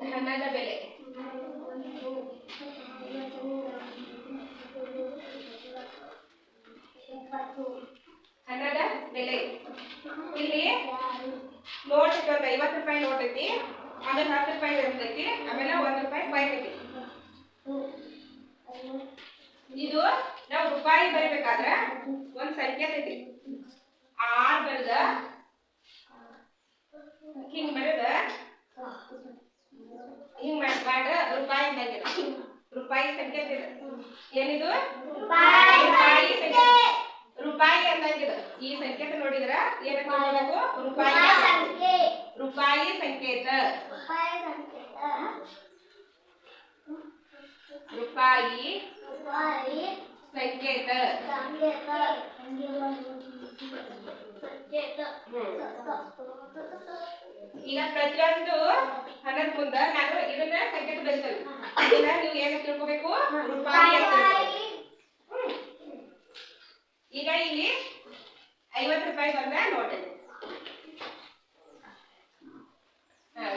ಹಣದ ಬೆಲೆ. ಹಣದ ಬೆಲೆ. ಇಲ್ಲಿ ನೋಟ್ ಒಂದು ಐವತ್ತು ರೂಪಾಯಿ ನೋಟ್ ಐತಿ, ಆಮೇಲೆ ಹತ್ತು ರೂಪಾಯಿ ಐತಿ, ಆಮೇಲೆ ಒಂದು ರೂಪಾಯಿ ಕಾಯಿನ್ ಐತಿ. ಇದು ನಾವು ರೂಪಾಯಿ ಬರಬೇಕಾದ್ರೆ ಒಂದು ಸಂಖ್ಯೆ ಐತಿ. ಆರ್ ಬರದ ಹಿಂಗ್ ಬರದ? ಹಿಂಗ್ ಮಾಡ್ ಮಾಡ ರೂಪಾಯಿ ಇದ್ದಂಗೆ ರೂಪಾಯಿ ಸಂಖ್ಯೆ. ಏನಿದು? ರೂಪಾಯಿ ಸಂಖ್ಯೆ. ರೂಪಾಯಿ ಅಂದಂಗಿದ ಈ ಸಂಕೇತ ನೋಡಿದ್ರ ಏನಂತ ನೋಡಬೇಕು? ರೂಪಾಯಿ ರೂಪಾಯಿ ಸಂಕೇತ ರೂಪಾಯಿ ಸಂಕೇತ ಈಗ ಪ್ರತಿಯೊಂದು ಹಣದ ಮುಂದ ನಾನು ಇದನ್ನ ಸಂಕೇತ ಬರೀತೇನೆ ಇದನ್ನ ನೀವು ಏನ ತಿಳ್ಕೋಬೇಕು? ರೂಪಾಯಿ ಈಗ ಇಲ್ಲಿ ಐವತ್ತು ರೂಪಾಯಿ ಬಂದ ನೋಟ್.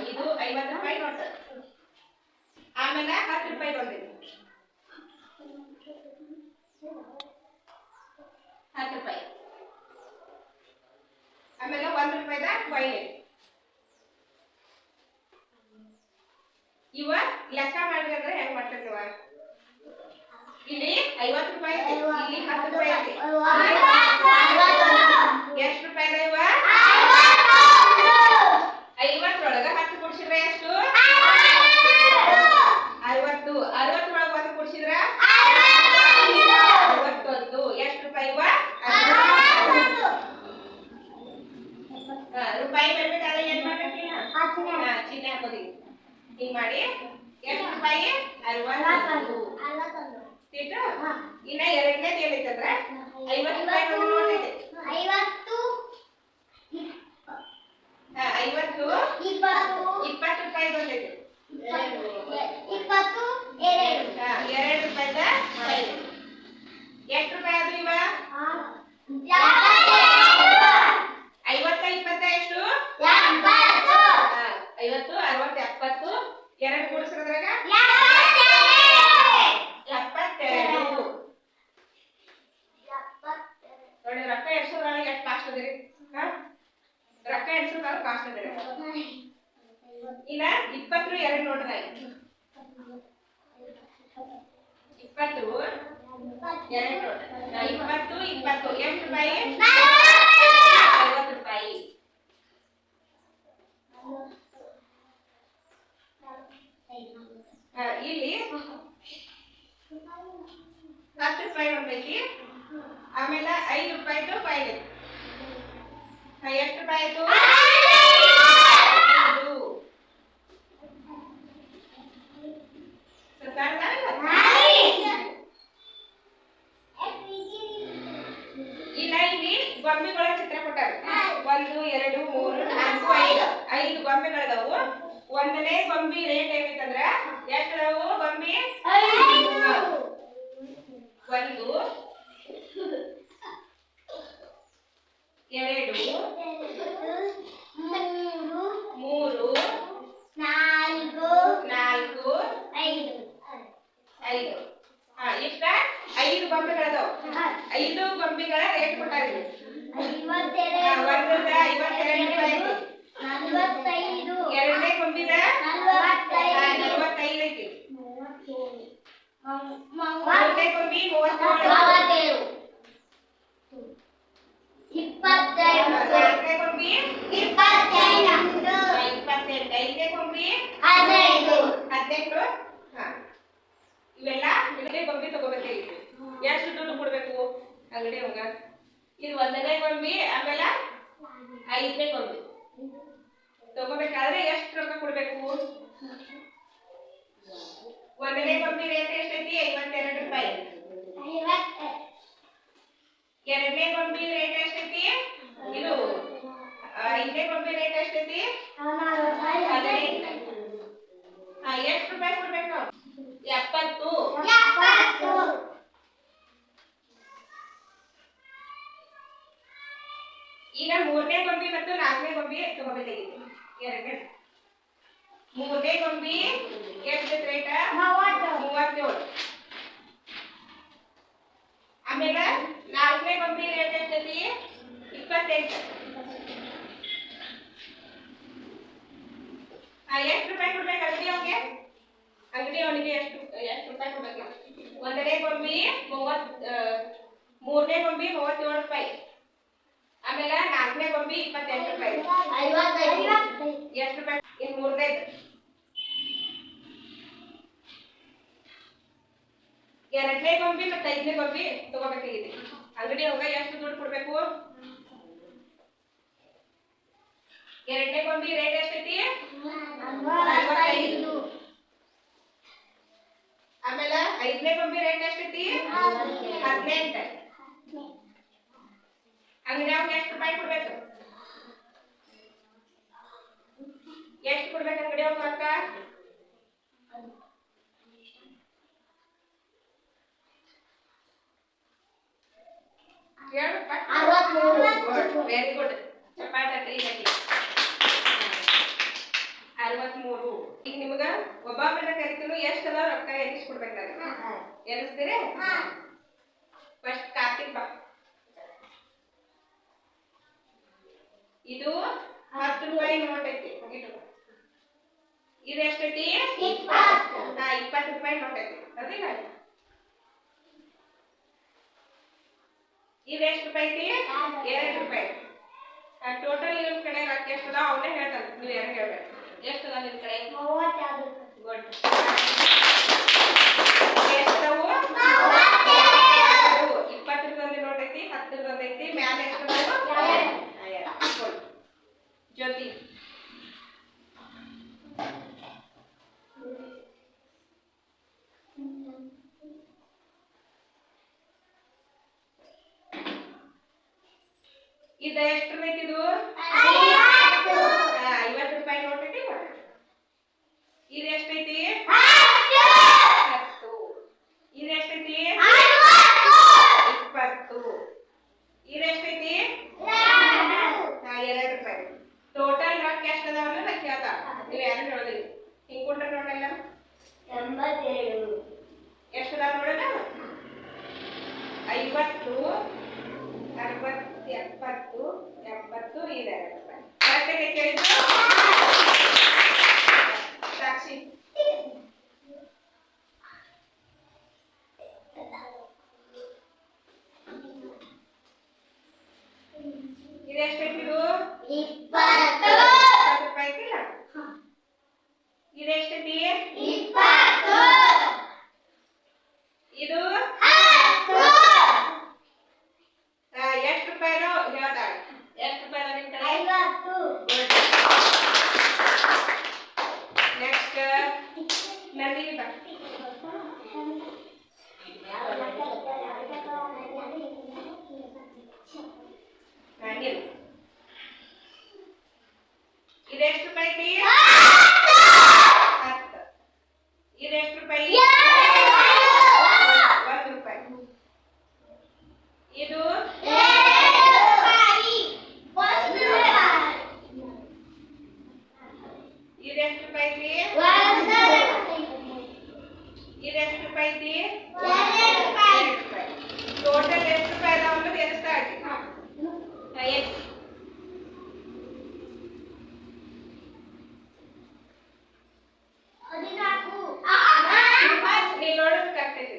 ಇದು ಐವತ್ತು ರೂಪಾಯಿ ನೋಟ್. ಆಮೇಲೆ ಹತ್ತು ರೂಪಾಯಿ ಬಂದಿದೆ. ಹತ್ತು ರೂಪಾಯಿ. ಆಮೇಲೆ ಒಂದು ರೂಪಾಯಿದ ಕಾಯಿನ್ ಇದೆ ಇವ ಲೆಕ್ಕ ಮಾಡಿದ್ರೆ ಹೆಂಗ್ ಮಾಡ್ತೇವೆ ಇವ ಇಲ್ಲಿ ಐವತ್ತು ರೂಪಾಯಿ ಐತಿ ಇಲ್ಲಿ ಹತ್ತು ರೂಪಾಯಿ ಐತಿ ಎಷ್ಟು ರೂಪಾಯಿ ಇದೆ ಇವ ಐವತ್ತರೊಳಗ ಹತ್ತು ಕೊಡ್ಸಿದ್ರೆ ಎಷ್ಟು ಅರವತ್ತು ಅರವತ್ತರೊಳಗ ಒಂದು ಕೊಡ್ಸಿದ್ರ ಅರವತ್ತೊಂದು ಎಷ್ಟು ರೂಪಾಯಿ ಇವ ಹಾ, ರೂಪಾಯಿ ಬರ್ಬೇಕಾದ್ರೆ ಏನ್ ಮಾಡ್ಬೇಕು ಹಾ ಚಿಹ್ನೆ ಹಾಕೋದಿ ಹಿಂಗ್ ಮಾಡಿ ಎಷ್ಟು ರೂಪಾಯಿ ಅರವತ್ತು ಸೀಟು ಇನ್ನ ಎರಡನೇದು ಏನೈತಂದ್ರ ಐವತ್ತು ರೂಪಾಯಿ ಒಂದು ನೋಟ್ ಐತೆ ಐವತ್ತು ಹಾ, ಐವತ್ತು ಇಪ್ಪತ್ತು ಇಪ್ಪತ್ತು ರೂಪಾಯಿ ಬಂದೈತೆ ಇಪ್ಪತ್ತು ಎರಡು ಹಾ, ಎರಡು ರೂಪಾಯಿದ ಕಾಯಿನ್. ಎಷ್ಟು ರೂಪಾಯಿ ಅದು ಇವ ಐವತ್ತ ಇಪ್ಪತ್ತ ಎಷ್ಟು ಹಾ, ಐವತ್ತು ಅರವತ್ತು ಎಪ್ಪತ್ತು ಎರಡು ಕೂಡಿಸಿದ್ರಾಗ ಎಪ್ಪತ್ತೆರಡು ನೋಡಿ ರೊಕ್ಕ ಎಡ್ಸೋದ್ರಾಗ ಎಷ್ಟು ಕಾಸ್ಟ್ ಅದಿರಿ ಹಾ ರೊಕ್ಕ ಎಡ್ಸೋದ್ರಾಗ ಕಾಸ್ಟ್ ಅದಿರಿ ಇನ್ನ ಇಪ್ಪತ್ತು ಎರಡು ನೋಡ್ದಾಗ ಇಪ್ಪತ್ತು? ಎರಡು. ಇಪ್ಪತ್ತು ಇಪ್ಪತ್ತು. ಎಷ್ಟು ರೂಪಾಯಿ? ಐವತ್ತು ರೂಪಾಯಿ. ಇಲ್ಲಿ ಹತ್ತು ರೂಪಾಯಿ ಒಂದೈತಿ ಆಮೇಲೆ ಐದು ರೂಪಾಯಿದು ಕಾಯಿನ್ ಐತಿ ಹಾ, ಎಷ್ಟು ರೂಪಾಯಿ ಆಯ್ತು ಐದು. ಸಾಕಾಗ್ತಾ? ಇಲ್ಲ ಇಲ್ಲಿ ಗೊಂಬೆಗಳ ಚಿತ್ರ ಕೊಟ್ಟಾರ ಒಂದು ಎರಡು ಮೂರು ನಾಲ್ಕು ಐದು ಐದು ಗೊಂಬೆಗಳದಾವು ಒಂದನೇ ಗೊಂಬಿ ರೇಟ್ ಏನೈತಂದ್ರ ಎಷ್ಟು ಅದಾವು? ಗೊಂಬಿ ಒಂದು. ಎರಡು. ಮೂರು. ನಾಲ್ಕು. ನಾಲ್ಕು. ಐದು. ಐದು. ಹಾ ಇಷ್ಟ ಐದು ಗೊಂಬೆಗಳದಾವು ಐದು ಗೊಂಬೆಗಳ ರೇಟ್ ಕೊಟ್ಟಾರಿ ಒಂದರದ ಐವತ್ತೆರಡು ನಲವತ್ತೈದು. ಎರಡನೇ ನಲವತ್ತೈದು. ನಲವತ್ತೈದು ಐತಿ. ಮೂವತ್ತೇಳು. ಮೂರನೇ ಗೊಂಬಿ ಮೂವತ್ತೇಳು. ಇಪ್ಪತ್ತೆರಡು ನಾಲ್ಕನೇ ಗೊಂಬಿ ಇಪ್ಪತ್ತೆಂಟು. ಇಪ್ಪತ್ತೆಂಟು. ಐದನೇ ಗೊಂಬಿ ಹದಿನೈದು. ಹದಿನೆಂಟು. ಹಾ. ಇವೆಲ್ಲ ಇಲ್ಲೇ ಕೊಂಬಿ ತಗೋಬೇಕಾಗಿತ್ತು ಎಷ್ಟು ದುಡ್ಡು ಕೊಡ್ಬೇಕು? ಅಂಗಡಿ ಹೋಗ. ಇದು ಒಂದನೇ ಕೊಂಬಿ ಆಮೇಲೆ ಐದನೇ ಗೊಂಬಿ ತಗೋಬೇಕಾದ್ರೆ ಎಷ್ಟು ರೊಕ್ಕ ಕೊಡ್ಬೇಕು ಒಂದನೇ ಗೊಂಬಿ ರೇಟ್ ಎಷ್ಟೈತಿ ಐವತ್ತೆರಡು ರೂಪಾಯಿ ಐವತ್ತು ಎರಡನೇ ಗೊಂಬಿ ರೇಟ್ ಎಷ್ಟೈತಿ ಇದು ಆ, ಐದನೇ ಗೊಂಬಿ ರೇಟ್ ಎಷ್ಟೈತಿ ಹದಿನೈದು ಹಾ ಎಷ್ಟು ರೂಪಾಯಿ ಕೊಡ್ಬೇಕು ನಾವು ಎಪ್ಪತ್ತು ಎಪ್ಪತ್ತು ಈಗ ಮೂರನೇ ಗೊಂಬಿ ಮತ್ತು ನಾಲ್ಕನೇ ಗೊಂಬಿ ತಗೋಬೇಕಾಗಿದೆ ಎರಡನೇ ಮೂರನೇ ಗೊಂಬಿ ಎಷ್ಟು ರೇಟ ಮೂವತ್ತೇಳು. ಆಮೇಲೆ ನಾಲ್ಕನೇ ಗೊಂಬಿ ರೇಟ್ ಎಷ್ಟೈತಿ ಇಪ್ಪತ್ತೆಂಟು ಆ, ಎಷ್ಟು ರೂಪಾಯಿ ಕೊಡ್ಬೇಕು ಅಂಗಡಿ ಅವ್ಗೆ ಅಂಗಡಿ ಅವನಿಗೆ ಎಷ್ಟು ಎಷ್ಟು ರೂಪಾಯಿ ಕೊಡ್ಬೇಕು? ಒಂದನೇ ಗೊಂಬಿ ಮೂವತ್ ಆ, ಮೂರನೇ ಗೊಂಬಿ ಮೂವತ್ತೇಳು ರೂಪಾಯಿ. ಆಮೇಲೆ ನಾಲ್ಕನೇ ಗೊಂಬಿ ಇಪ್ಪತ್ತೆಂಟು ರೂಪಾಯಿ ಎಷ್ಟು ರೂಪಾಯಿ ಇನ್ ಮೂರನೇದು ಎರಡನೇ ಗೊಂಬಿ ಮತ್ತೆ ಐದನೇ ಗೊಂಬಿ ತಗೋಬೇಕಾಗಿದೆ ಅಂಗಡಿ ಹೋಗ ಎಷ್ಟು ದುಡ್ಡು ಕೊಡ್ಬೇಕು ಎರಡನೇ ಗೊಂಬಿ ರೇಟ್ ಎಷ್ಟೈತಿ ಆಮೇಲೆ ಐದನೇ ಗೊಂಬಿ ರೇಟ್ ಎಷ್ಟೈತಿ ಹದಿನೆಂಟು ಅವ್ಗೆ ಎಷ್ಟು ರೂಪಾಯಿ ಕೊಡ್ಬೇಕು? ಎಷ್ಟು ಕೊಡ್ಬೇಕು ಅಂಗಡಿ ಅವ್ಗ ರೊಕ್ಕ ವೆರಿ ಗುಡ್ ಚಪಾತಿ ಅರವತ್ಮೂರು. ಈಗ ನಿಮ್ಗ ಒಬ್ಬೊಬ್ಬರನ್ನ ಕರಿತೀನಿ ಎಷ್ಟು ಅದಾವ ರೊಕ್ಕ ಎನಿಸ್ಕೊಡ್ಬೇಕು ನಾನು ಎನಿಸ್ತೀರಿ ಫಸ್ಟ್ ಕಾರ್ತಿಕ್ ಬಾ ಇದು ಹತ್ತು ರೂಪಾಯಿ ನೋಟ್ ಐತಿ ಇದು ಇದು ಎಷ್ಟೈತಿ ಇಪ್ಪತ್ತು. ಹಾ ಇಪ್ಪತ್ತು ರೂಪಾಯಿ ನೋಟ್ ಐತಿ ಅದಿಲ್ಲ ಇದು ಎಷ್ಟು ರೂಪಾಯಿ ಐತಿ ಎರಡು ರೂಪಾಯಿ ಟೋಟಲ್ ನಿಮ್ ಕಡೆ ರೊಕ್ಕ ಎಷ್ಟು ಅದಾವ ಅವನೇ ಹೇಳ್ತಾನೆ ನೀವು ಯಾರು ಹೇಳ್ಬೇಕು ಎಷ್ಟು ಅದಾವ ನಿಮ್ ಕಡೆ ಗುಡ್ ಎಷ್ಟವು ಇಪ್ಪತ್ತರದೊಂದು ನೋಟ್ ಐತಿ ಹತ್ತರದೊಂದು ಐತಿ ಮ್ಯಾಲ ಎಷ್ಟು ಅದಾವು? ಎರಡು. ಹಾ, ಎರಡು. good. ಜ್ಯೋತಿ ಇದು ಎಷ್ಟು ಐತಿ ಇದು ಹಾ, ಐವತ್ತು ರೂಪಾಯಿ ನೋಟ್ ಐತಿ ಇದು ಎಷ್ಟೈತಿ ಹತ್ತು ಇದು ಎಷ್ಟೈತಿ ಇಪ್ಪತ್ತು ಇದು ಎಷ್ಟೈತಿ ಹಾ, ಎರಡು ರೂಪಾಯಿ ಟೋಟಲ್ ರೊಕ್ಕ ಎಷ್ಟು ಅದಾವ ಅನ್ನೋದು ಕೇಳ್ತಾ ನೀವು ಯಾರು ಹೇಳೋದಿಲ್ಲ? ಹಿಂಗ್ ಕೊಟ್ರೆ ನೋಡಲ್ಲ ಎಂಬತ್ತೇಳು. ಎಷ್ಟದ ನೋಡಲ್ಲ ಐವತ್ತು ಅರವತ್ತು ಎಪ್ಪತ್ತು ಎಪ್ಪತ್ತು ಇದೆ ಕರೆಕ್ಟಾಗಿ ಸಾಕ್ಷಿ. ಇದೆಷ್ಟು ಇದು ಇಪ್ಪತ್ತು ರೂಪಾಯಿ ಐತಿಲ್ಲ ಇದು ಎಷ್ಟೈತಿ ಇದು ಆ, ಎಷ್ಟು ರೂಪಾಯಿನೋ ಹೇಳ್ತಾಳೆ ಎಷ್ಟು ರೂಪಾಯಿ ಅದಾವ ನಿಮ್ ಕಡೆ ನೆಕ್ಸ್ಟ್ ನಂದಿನಿ ಬಾ ನಂದಿನಿ ಇದು ಎಷ್ಟು ರೂಪಾಯಿ ಐತಿ ಹತ್ತು ಇದು ಎಷ್ಟು ರೂಪಾಯಿ ಒಂದು ರೂಪಾಯಿ ಇದು ಇದು ಎಷ್ಟು ರೂಪಾಯಿ ಐತಿ ಇದು ಎಷ್ಟು ರೂಪಾಯಿ ಐತಿ ಎರಡು ರೂಪಾಯಿ ಟೋಟಲ್ ಎಷ್ಟು ರೂಪಾಯಿ ಅದಾವ ಅನ್ನೋದು ಎನಿಸ್ತಾ ಆಗಿ ಎಷ್ಟು ನೀ ನೋಡೋದು ಕರೆಕ್ಟ್ ಐತಿ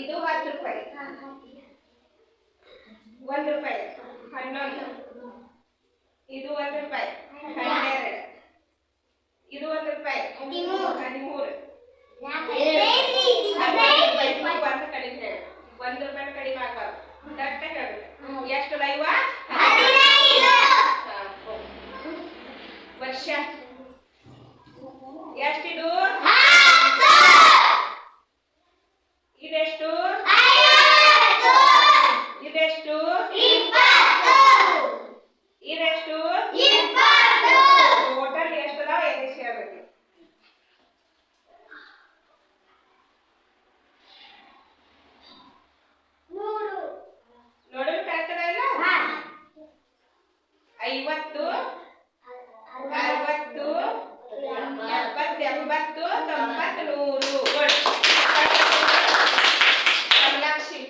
ಇದು ಹತ್ತು ರೂಪಾಯಿ ಒಂದು ರೂಪಾಯಿ ಹನ್ನೊಂದು ಇದು ಒಂದು ರೂಪಾಯಿ. ಹನ್ನೆರಡು. ಇದು ಒಂದು ರೂಪಾಯಿ. ಹದಿಮೂರು. ಒಂದು ಕಡಿಮೆ ಹೇಳಿ. ಒಂದು ರೂಪಾಯಿ ಕಡಿಮೆ ಆಗ್ಬಾರ್ದು. ಕರೆಕ್ಟ್ ಹೇಳ್ಬೇಕು ಎಷ್ಟು ಲೈವ? ವರ್ಷ. ಎಷ್ಟಿದು ಇದೆಷ್ಟು ಇದೆಷ್ಟು ಇದೆಷ್ಟು ಟೋಟಲ್ ಎಷ್ಟು ಅದಾವ ಎನಿಸ್ ಹೇಳ್ಬೇಕು ನೋಡಲು ಕರೆಕ್ಟ್ ಅದ ಇಲ್ಲ ಐವತ್ತು ಅರವತ್ತು ಎಪ್ಪತ್ತು ಎಂಬತ್ತು ತೊಂಬತ್ತು ನೂರು ಗುಡ್ ಕಮಲಾಕ್ಷಿ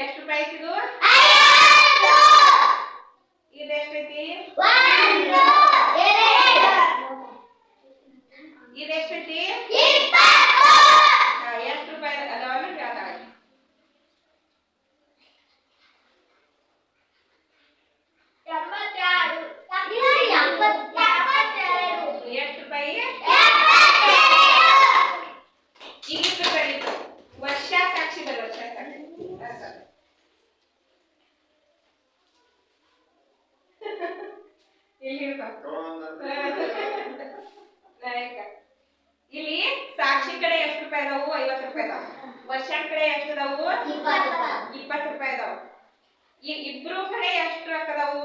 ಎಷ್ಟು ರೂಪಾಯಿ ಇದು ಇದು ಎಷ್ಟೈತಿ ಇದು ಎಷ್ಟೈತಿ ಹಾ, ಎಷ್ಟು ರೂಪಾಯಿ ಅದಾವಲ್ಲ ಕೇಳ್ತಾಳೆ ಎಷ್ಟು ರೂಪಾಯಿ ಈಗ ಎಷ್ಟು ರೂಪಾಯಿ ಇತ್ತು? ವರ್ಷ ಸಾಕ್ಷಿ ಬರ ವರ್ಷ ಸಾಕ್ಷಿ ಹಾ, ಸರ್. ಇಲ್ಲಿ ಸಾಕ್ಷಿ ಕಡೆ ಎಷ್ಟು ರೂಪಾಯಿ ಅದಾವು? ಐವತ್ತು ರೂಪಾಯಿ ಅದಾವು. ವರ್ಷನ್ ಕಡೆ ಎಷ್ಟು ಅದಾವು? ಇಪ್ಪತ್ತು. ರೂಪಾಯಿ ಅದಾವು. ಈ ಇಬ್ರು ಕಡೆ ಎಷ್ಟು ರೊಕ್ಕ ಅದಾವು?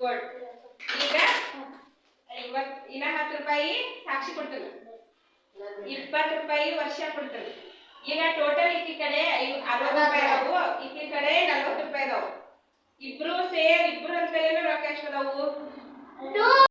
ಗುಡ್ ಈಗ ಐವತ್ ಇನ್ನ ಹತ್ತು ರೂಪಾಯಿ ಸಾಕ್ಷಿ ಕೊಡ್ತೀನಿ. ಇಪ್ಪತ್ತು ರೂಪಾಯಿ ವರ್ಷ ಕೊಡ್ತೀನಿ. ಈಗ ಟೋಟಲ್ ಈಕಿ ಕಡೆ ಅರವತ್ತು ರೂಪಾಯಿ ಅದಾವು. ಈಕಿ ಕಡೆ ನಲ್ವತ್ತು ರೂಪಾಯಿ ಅದಾವು. ಇಬ್ರು ಸೇರ್ ಇಬ್ರು ಅಂತ ರೊಕ್ಕ ರಾಕೇಶ್ ಅದಾವು